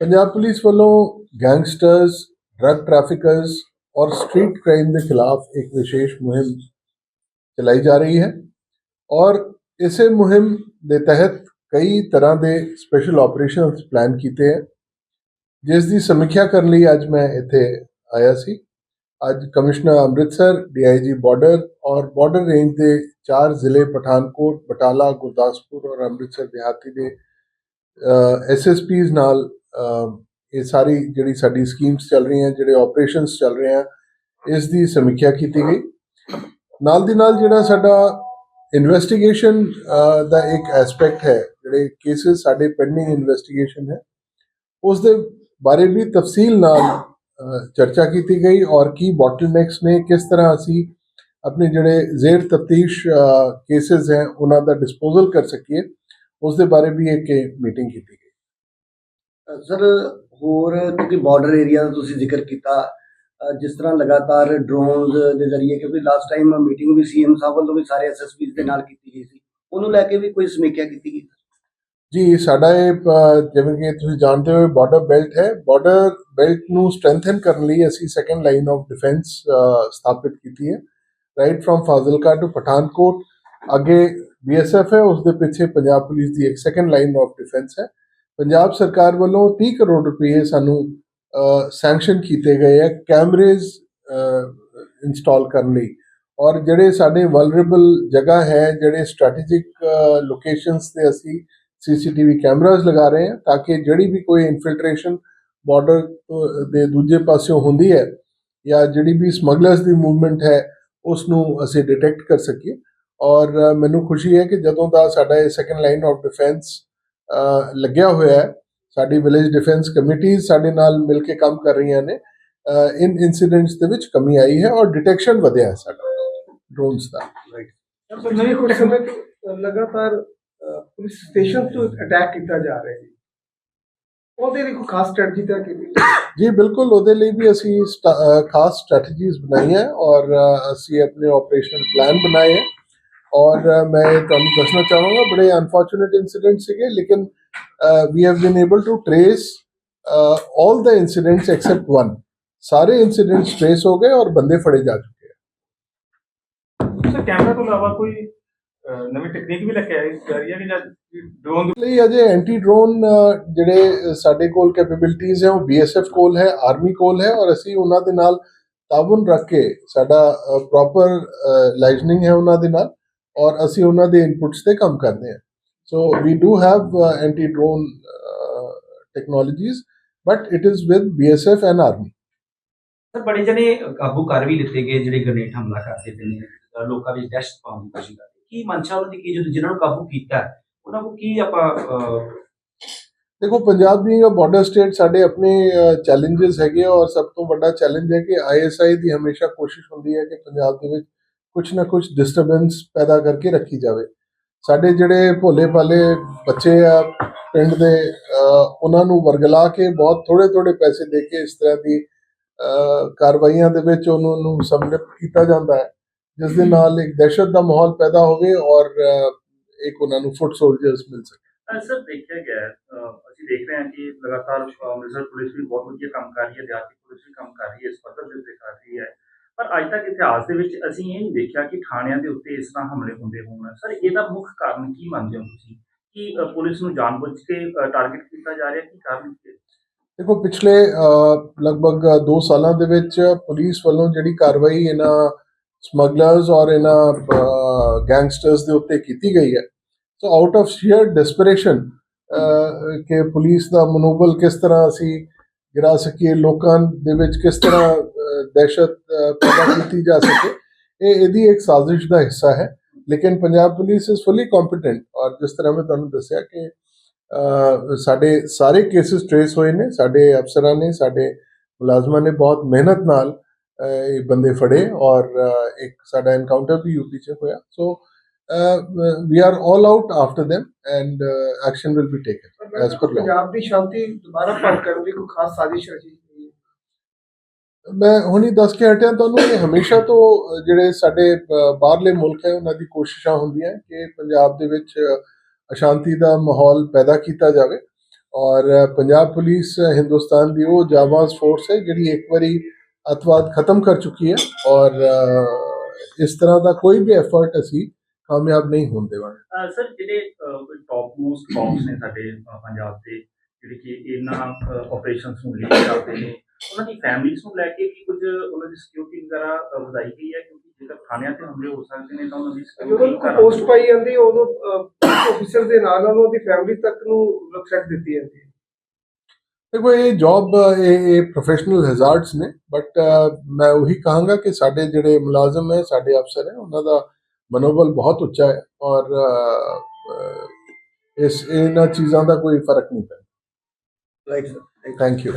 Punjab police ਵੱਲੋਂ gangsters drug traffickers ਔਰ street crime ਦੇ ਖਿਲਾਫ ਇੱਕ ਵਿਸ਼ੇਸ਼ ਮੁਹਿੰਮ ਚਲਾਈ ਜਾ ਰਹੀ ਹੈ ਔਰ ਇਸੇ ਮੁਹਿੰਮ ਦੇ ਤਹਿਤ ਕਈ ਤਰ੍ਹਾਂ ਦੇ ਸਪੈਸ਼ਲ ਆਪਰੇਸ਼ਨਸ ਪਲਾਨ ਕੀਤੇ ਹੈ। ਜਿਸ ਦੀ ਸਮੀਖਿਆ ਕਰਨ ਲਈ ਅੱਜ ਮੈਂ ਇੱਥੇ ਆਇਆ ਸੀ। ਅੱਜ ਕਮਿਸ਼ਨਰ ਅੰਮ੍ਰਿਤਸਰ ਡੀਆਈਜੀ ਬਾਰਡਰ ਔਰ ਬਾਰਡਰ ਰੇਂਜ ਦੇ ਚਾਰ ਜ਼ਿਲ੍ਹੇ ਪਠਾਨਕੋਟ, ਬਟਾਲਾ, ਗੁਰਦਾਸਪੁਰ ਔਰ ਅੰਮ੍ਰਿਤਸਰ, ਦਿਹਾਤੀ ਦੇ ਐਸਐਸਪੀਜ਼ ਨਾਲ ਇਹ ਸਾਰੀ ਜਿਹੜੀ ਸਾਡੀ ਸਕੀਮਸ ਚੱਲ ਰਹੀਆਂ, ਜਿਹੜੇ ਆਪਰੇਸ਼ਨਸ ਚੱਲ ਰਹੇ ਆ, ਇਸ ਦੀ ਸਮੀਖਿਆ ਕੀਤੀ ਗਈ। ਨਾਲ ਦੀ ਨਾਲ ਜਿਹੜਾ ਸਾਡਾ ਇਨਵੈਸਟੀਗੇਸ਼ਨ ਦਾ ਇੱਕ ਐਸਪੈਕਟ ਹੈ, ਜਿਹੜੇ ਕੇਸਿਸ ਸਾਡੇ ਪੈਂਡਿੰਗ ਇਨਵੈਸਟੀਗੇਸ਼ਨ ਹੈ, ਉਸ ਦੇ ਬਾਰੇ ਵੀ ਤਫਸੀਲ ਨਾਲ ਚਰਚਾ ਕੀਤੀ ਗਈ ਔਰ ਕੀ ਬੋਟਲਨੈਕਸ ਨੇ, ਕਿਸ ਤਰ੍ਹਾਂ ਅਸੀਂ ਆਪਣੇ ਜਿਹੜੇ ਜ਼ੇਰ ਤਫਤੀਸ਼ ਕੇਸਿਸ ਹੈ, ਉਹਨਾਂ ਦਾ ਡਿਸਪੋਜ਼ਲ ਕਰ ਸਕੀਏ, ਉਸ ਦੇ ਬਾਰੇ ਵੀ ਇੱਕ ਮੀਟਿੰਗ ਕੀਤੀ ਗਈ। ਸਰ ਹੋਰ ਕਿਉਂਕਿ ਬਾਰਡਰ ਏਰੀਆ ਦਾ ਤੁਸੀਂ ਜ਼ਿਕਰ ਕੀਤਾ ਅ, ਜਿਸ ਤਰ੍ਹਾਂ ਲਗਾਤਾਰ ਡਰੋਨਸ ਦੇ ਜ਼ਰੀਏ ਕਿਉਂਕਿ ਲਾਸਟ ਟਾਈਮ ਮੀਟਿੰਗ ਵੀ ਸੀਐਮ ਸਾਹਿਬ ਵੱਲੋਂ ਵੀ ਸਾਰੇ ਐਸਐਸਪੀਸ ਦੇ ਨਾਲ ਕੀਤੀ ਗਈ ਸੀ। ਉਹਨੂੰ ਲੈ ਕੇ ਵੀ ਕੋਈ ਸਮੀਖਿਆ ਕੀਤੀ ਗਈ? ਜੀ ਸਾਡਾ ਇਹ ਅਹ, ਜਿਵੇਂ ਕਿ ਤੁਸੀਂ ਜਾਣਦੇ ਹੋ ਬਾਰਡਰ ਬੈਲਟ ਹੈ। ਬਾਰਡਰ ਬੈਲਟ ਨੂੰ ਸਟਰੈਂਥਨ ਕਰਨ ਲਈ ਅਸੀਂ ਸੈਕੰਡ ਲਾਈਨ ਆਫ ਡਿਫੈਂਸ ਸਥਾਪਿਤ ਕੀਤੀ ਹੈ। Right from Fazilka to Pathankot ਅੱਗੇ ਬੀਐਸਐਫ ਹੈ ਉਸ ਦੇ ਪਿੱਛੇ ਪੰਜਾਬ ਪੁਲਿਸ ਦੀ ਇੱਕ ਸੈਕੰਡ ਲਾਈਨ ਆਫ ਡਿਫੈਂਸ ਹੈ। ਪੰਜਾਬ ਸਰਕਾਰ ਵੱਲੋਂ 30 ਕਰੋੜ ਰੁਪਏ ਸਾਨੂੰ ਸੈਂਕਸ਼ਨ ਕੀਤੇ ਗਏ ਹੈ ਕੈਮਰੇਜ਼ ਇੰਸਟਾਲ ਕਰਨ ਲਈ। ਔਰ ਜਿਹੜੇ ਸਾਡੇ ਵਲਨਰੇਬਲ ਜਗ੍ਹਾ ਹੈ, ਜਿਹੜੇ ਸਟ੍ਰੈਟੇਜਿਕ ਲੋਕੇਸ਼ਨਸ ਤੇ ਅਸੀਂ ਸੀਸੀਟੀਵੀ ਕੈਮਰਾਜ਼ ਲਗਾ ਰਹੇ ਹਾਂ ਤਾਂ ਕਿ ਜਿਹੜੀ ਵੀ ਕੋਈ ਇਨਫਿਲਟ੍ਰੇਸ਼ਨ ਬਾਰਡਰ ਦੇ ਦੂਜੇ ਪਾਸਿਓਂ ਹੁੰਦੀ ਹੈ ਜਾਂ ਜਿਹੜੀ ਵੀ ਸਮਗਲਰਸ ਦੀ ਮੂਵਮੈਂਟ ਹੈ ਉਸ ਨੂੰ ਅਸੀਂ ਡਿਟੈਕਟ ਕਰ ਸਕੀਏ। ਔਰ ਮੈਨੂੰ ਖੁਸ਼ੀ ਹੈ ਕਿ ਜਦੋਂ ਦਾ ਸਾਡਾ ਇਹ ਸੈਕੰਡ ਲਾਈਨ ਆਫ ਡਿਫੈਂਸ ਲੱਗਿਆ ਹੋਇਆ ਹੈ। ਸਾਡੀ ਵਿਲੇਜ ਡਿਫੈਂਸ ਕਮੇਟੀਆਂ ਸਾਡੇ ਨਾਲ ਮਿਲ ਕੇ ਕੰਮ ਕਰ ਰਹੀਆਂ ਨੇ। ਇਨ ਇਨਸੀਡੈਂਟਸ ਦੇ ਵਿੱਚ ਕਮੀ ਆਈ ਹੈ ਔਰ ਡਿਟੈਕਸ਼ਨ ਵਧਿਆ ਹੈ ਸਾਡਾ ਡਰੋਨਸ ਦਾ। ਸਰ ਨਹੀਂ ਕੁਝ ਸਮੇਂ ਤੋਂ ਲਗਾਤਾਰ ਪੁਲਿਸ ਸਟੇਸ਼ਨ ਤੋਂ ਅਟੈਕ ਕੀਤਾ ਜਾ ਰਿਹਾ ਹੈ ਉਹਦੇ ਲਈ ਕੋਈ ਖਾਸ ਸਟ੍ਰੈਟਜੀ ਤਾਂ ਕੀਤੀ ਜੀ ਬਿਲਕੁਲ ਉਹਦੇ ਲਈ ਵੀ ਅਸੀਂ ਖਾਸ ਸਟ੍ਰੈਟਜੀਜ਼ ਬਣਾਈਆਂ ਹੈ ਔਰ ਅਸੀਂ ਆਪਣੇ ਆਪਰੇਸ਼ਨਲ ਪਲਾਨ ਬਣਾਏ। ਹੈ ਔਰ ਅ, ਮੈਂ ਤੁਹਾਨੂੰ ਦੱਸਣਾ ਚਾਹਾਂਗਾ ਬੜੇ ਅਨਫੋਰਚੂਨੇਟ ਇਨਸੀਡੈਂਟ ਸੀਗੇ ਲੇਕਿਨ we have been able to trace all the incidents except one ਸਾਰੇ ਇਨਸੀਡੈਂਟਸ ਟ੍ਰੇਸ ਹੋ ਗਏ ਔਰ ਬੰਦੇ ਫੜੇ ਜਾ ਚੁੱਕੇ ਹੈ ਸਰ ਕੈਮਰਾ ਤੋਂ ਇਲਾਵਾ ਕੋਈ ਅਹ, ਨਵੀਂ ਟੈਕਨੀਕ ਵੀ ਲੈ ਕੇ ਆਈ ਜਾ ਰਹੀ ਹੈ ਕਿ ਜਾਂ ਡਰੋਨ ਲਈ ਅਜੇ ਐਂਟੀ ਡਰੋਨ ਜਿਹੜੇ ਸਾਡੇ ਕੋਲ ਕੈਪੇਬਿਲਿਟੀਆਂ ਹੈ ਉਹ ਬੀਐਸਐਫ ਕੋਲ ਹੈ ਆਰਮੀ ਕੋਲ ਹੈ ਔਰ ਅਸੀਂ ਉਹਨਾਂ ਦੇ ਨਾਲ ਤਾਬਨ ਰੱਖ ਕੇ ਸਾਡਾ ਪ੍ਰੋਪਰ ਲਾਈਜ਼ਨਿੰਗ ਹੈ ਉਹਨਾਂ ਦੇ ਨਾਲ ਔਰ ਅਸੀਂ ਉਹਨਾਂ ਦੇ ਇਨਪੁਟਸ ਤੇ ਕੰਮ ਕਰਦੇ ਹਾਂ। So we do have anti drone technologies but it is with BSF and army sir ਬੜੇ ਜਣੇ ਕਾਬੂ ਕਰ ਵੀ ਲਿੱਤੇ ਗਏ ਜਿਹੜੇ ਗ੍ਰਨੇਡ ਹਮਲਾ ਕਰਦੇ ਪਏ ਨੇ ਲੋਕਾਂ ਵਿੱਚ ਦਹਿਸ਼ਤ ਪਾਉਣ ਦੀ ਕੋਸ਼ਿਸ਼ ਕਰਦੇ ਕੀ ਮਨਸ਼ਾ ਉਹਨਾਂ ਦੀ ਕੀ ਜਦੋਂ ਜਿਨ੍ਹਾਂ ਨੂੰ ਕਾਬੂ ਕੀਤਾ ਉਹਨਾਂ ਨੂੰ ਕੀ ਆਪਾਂ ਦੇਖੋ Punjab being a border state ਸਾਡੇ ਆਪਣੇ ਚੈਲੰਜਸ ਹੈਗੇ ਔਰ ਸਭ ਤੋਂ ਵੱਡਾ ਚੈਲੰਜ ਹੈ ਕਿ ਆਈਐਸਆਈ ਦੀ ਹਮੇਸ਼ਾ ਕੋਸ਼ਿਸ਼ ਹੁੰਦੀ ਹੈ ਕਿ ਪੰਜਾਬ ਦੇ ਵਿੱਚ ਕੁਝ ਨਾ ਕੁਝ ਡਿਸਟਰਬੈਂਸ ਪੈਦਾ ਕਰਕੇ ਰੱਖੀ ਜਾਵੇ। ਸਾਡੇ ਜਿਹੜੇ ਭੋਲੇ ਭਾਲੇ ਬੱਚੇ ਆ ਪਿੰਡ ਦੇ ਉਹਨਾਂ ਨੂੰ ਵਰਗਲਾ ਕੇ ਬਹੁਤ ਥੋੜੇ ਥੋੜੇ ਪੈਸੇ ਦੇ ਕੇ ਇਸ ਤਰ੍ਹਾਂ ਦੀ ਕਾਰਵਾਈਆਂ ਦੇ ਵਿੱਚ ਉਹਨਾਂ ਨੂੰ ਸੰਮਿਲਿਤ ਕੀਤਾ ਜਾਂਦਾ ਹੈ। ਜਿਸ ਦੇ ਨਾਲ ਇੱਕ ਦਹਿਸ਼ਤ ਦਾ ਮਾਹੌਲ ਪੈਦਾ ਹੋਵੇ ਔਰ ਇੱਕ ਉਹਨਾਂ ਨੂੰ ਫੁੱਟ ਸੋਲਜਰਸ ਮਿਲ ਸਕੇ। ਸਰ, ਦੇਖਿਆ ਗਿਆ ਅਸੀਂ ਦੇਖ ਰਹੇ ਹਾਂ ਕਿ ਲਗਾਤਾਰ ਅੰਮ੍ਰਿਤਸਰ ਪੁਲਿਸ ਵੀ ਬਹੁਤ ਵਧੀਆ ਕੰਮ ਕਰ ਰਹੀ ਹੈ, ਦਿਹਾਤੀ ਪੁਲਿਸ ਵੀ ਕੰਮ ਕਰ ਰਹੀ ਹੈ, ਇਸ ਪੱਧਰ ਦੇ ਉੱਤੇ ਕਰ ਰਹੀ ਹੈ। ਪਰ ਅੱਜ ਤੱਕ ਇਤਿਹਾਸ ਦੇ ਵਿੱਚ ਅਸੀਂ ਇਹ ਨਹੀਂ ਦੇਖਿਆ ਕਿ ਥਾਣਿਆਂ ਦੇ ਉੱਤੇ ਇਸ ਤਰ੍ਹਾਂ ਹਮਲੇ ਹੁੰਦੇ ਹੋਣ। ਸਰ, ਇਹਦਾ ਮੁੱਖ ਕਾਰਨ ਕੀ ਮੰਨਦੇ ਹੋ ਤੁਸੀਂ? ਕਿ ਪੁਲਿਸ ਨੂੰ ਜਾਣਬੁੱਝ ਕੇ ਟਾਰਗੇਟ ਕੀਤਾ ਜਾ ਰਿਹਾ? ਕੀ ਕਾਰਨ ਦੇਖੋ, ਪਿਛਲੇ ਲਗਭਗ 2 ਸਾਲਾਂ ਦੇ ਵਿੱਚ ਪੁਲਿਸ ਵੱਲੋਂ ਜਿਹੜੀ ਕਾਰਵਾਈ ਇਹਨਾਂ ਸਮਗਲਰਸ ਔਰ ਇਹਨਾਂ ਗੈਂਗਸਟਰਸ ਦੇ ਉੱਤੇ ਕੀਤੀ ਗਈ ਹੈ। So out of sheer desperation ਕਿ ਪੁਲਿਸ ਦਾ ਮਨੋਬਲ ਕਿਸ ਤਰ੍ਹਾਂ ਅਸੀਂ ਗਿਰਾ ਸਕੀਏ, ਲੋਕਾਂ ਦੇ ਵਿੱਚ ਕਿਸ ਤਰ੍ਹਾਂ ਅਹ, ਦਹਿਸ਼ਤ ਅਹ, ਪੈਦਾ ਕੀਤੀ ਜਾ ਸਕੇ ਇਹ ਇਹਦੀ ਇੱਕ ਸਾਜ਼ਿਸ਼ ਦਾ ਹਿੱਸਾ ਹੈ ਲੇਕਿਨ Punjab police is fully competent ਔਰ ਜਿਸ ਤਰ੍ਹਾਂ ਮੈਂ ਤੁਹਾਨੂੰ ਦੱਸਿਆ ਕਿ ਅਹ, ਸਾਡੇ ਸਾਰੇ ਕੇਸਿਸ ਟ੍ਰੇਸ ਹੋਏ ਨੇ ਸਾਡੇ ਅਫਸਰਾਂ ਨੇ ਸਾਡੇ ਮੁਲਾਜ਼ਮਾਂ ਨੇ ਬਹੁਤ ਮਿਹਨਤ ਨਾਲ ਅਹ, ਇਹ ਬੰਦੇ ਫੜੇ ਔਰ ਅਹ, ਇੱਕ ਸਾਡਾ ਐਨਕਾਊਂਟਰ ਵੀ ਯੂਪੀ ਚ ਹੋਇਆ so we are all out after them and action will be taken as per law Punjab ਦੀ ਸ਼ਾਂਤੀ ਦੁਬਾਰਾ ਭੰਗ ਕਰਨ ਦੀ ਕੋਈ ਖਾਸ ਸਾਜ਼ਿਸ਼ ਰਚੀ ਗਈ ਹੈ ਮੈਂ ਹੁਣੀ ਦੱਸ ਕੇ ਹਟਿਆ, ਤੁਹਾਨੂੰ ਕਿ ਹਮੇਸ਼ਾ ਤੋਂ ਜਿਹੜੇ ਸਾਡੇ ਬਾਹਰਲੇ ਮੁਲਕ ਹੈ, ਉਹਨਾਂ ਦੀ ਕੋਸ਼ਿਸ਼ਾਂ ਹੁੰਦੀਆਂ ਕਿ ਪੰਜਾਬ ਦੇ ਵਿੱਚ ਅਸ਼ਾਂਤੀ ਦਾ ਮਾਹੌਲ ਪੈਦਾ ਕੀਤਾ ਜਾਵੇ ਔਰ ਪੰਜਾਬ ਪੁਲਿਸ ਹਿੰਦੁਸਤਾਨ ਦੀ ਉਹ ਜਾਬਾਜ਼ ਫੋਰਸ ਹੈ, ਜਿਹੜੀ ਇੱਕ ਵਾਰੀ ਅਤਵਾਦ ਖਤਮ ਕਰ ਚੁੱਕੀ ਹੈ ਔਰ ਇਸ ਤਰ੍ਹਾਂ ਦਾ ਕੋਈ ਵੀ ਐਫਰਟ ਅਸੀਂ ਕਾਮਯਾਬ ਨਹੀਂ ਹੋਣ ਦੇਵਾਂਗੇ। ਸਰ, ਜਿਹੜੇ ਟੌਪ ਮੋਸਟ ਕੌਮਸ ਨੇ ਸਾਡੇ ਪੰਜਾਬ ਦੇ, ਜਿਹੜੇ ਕਿ ਇਹਨਾਂ ਆਪਰੇਸ਼ਨਸ ਨੂੰ ਲੀਡ ਕਰਦੇ ਨੇ ਉਹਨਾਂ ਦੀ ਫੈਮਿਲੀਜ਼ ਨੂੰ ਲੈ ਕੇ ਵੀ ਕੁਝ ਉਹਨਾਂ ਦੀ ਸਿਕਿਉਰਿਟੀ ਵਗੈਰਾ ਵਧਾਈ ਗਈ ਹੈ? ਕਿਉਂਕਿ ਜੇਕਰ ਥਾਣਿਆਂ ਤੇ ਹਮਲੇ ਹੋ ਸਕਦੇ ਨੇ ਤਾਂ ਉਹਨਾਂ ਦੀ ਸਿਕਿਉਰਿਟੀ ਪੋਸਟ ਪਾਈ ਜਾਂਦੀ ਉਦੋਂ ਆਫੀਸਰ ਦੇ ਨਾਲ ਨਾਲ ਉਹਦੀ ਫੈਮਿਲੀ ਤੱਕ ਨੂੰ ਰਿਸਪੈਕਟ ਦਿੱਤੀ ਜਾਂਦੀ ਹੈ। ਦੇਖੋ ਇਹ ਜੌਬ ਇਹ ਪ੍ਰੋਫੈਸ਼ਨਲ ਹੈਜ਼ਾਰਡਸ ਨੇ ਬਟ ਮੈਂ ਉਹੀ ਕਹਾਂਗਾ ਕਿ ਸਾਡੇ ਜਿਹੜੇ ਮੁਲਾਜ਼ਮ ਹੈ ਸਾਡੇ ਅਫਸਰ ਹੈ ਉਹਨਾਂ ਦਾ ਮਨੋਬਲ ਬਹੁਤ ਉੱਚਾ ਹੈ ਔਰ ਇਸ ਇਹਨਾਂ ਚੀਜ਼ਾਂ ਦਾ ਕੋਈ ਫ਼ਰਕ ਨਹੀਂ ਪੈਂਦਾ। Right sir thank you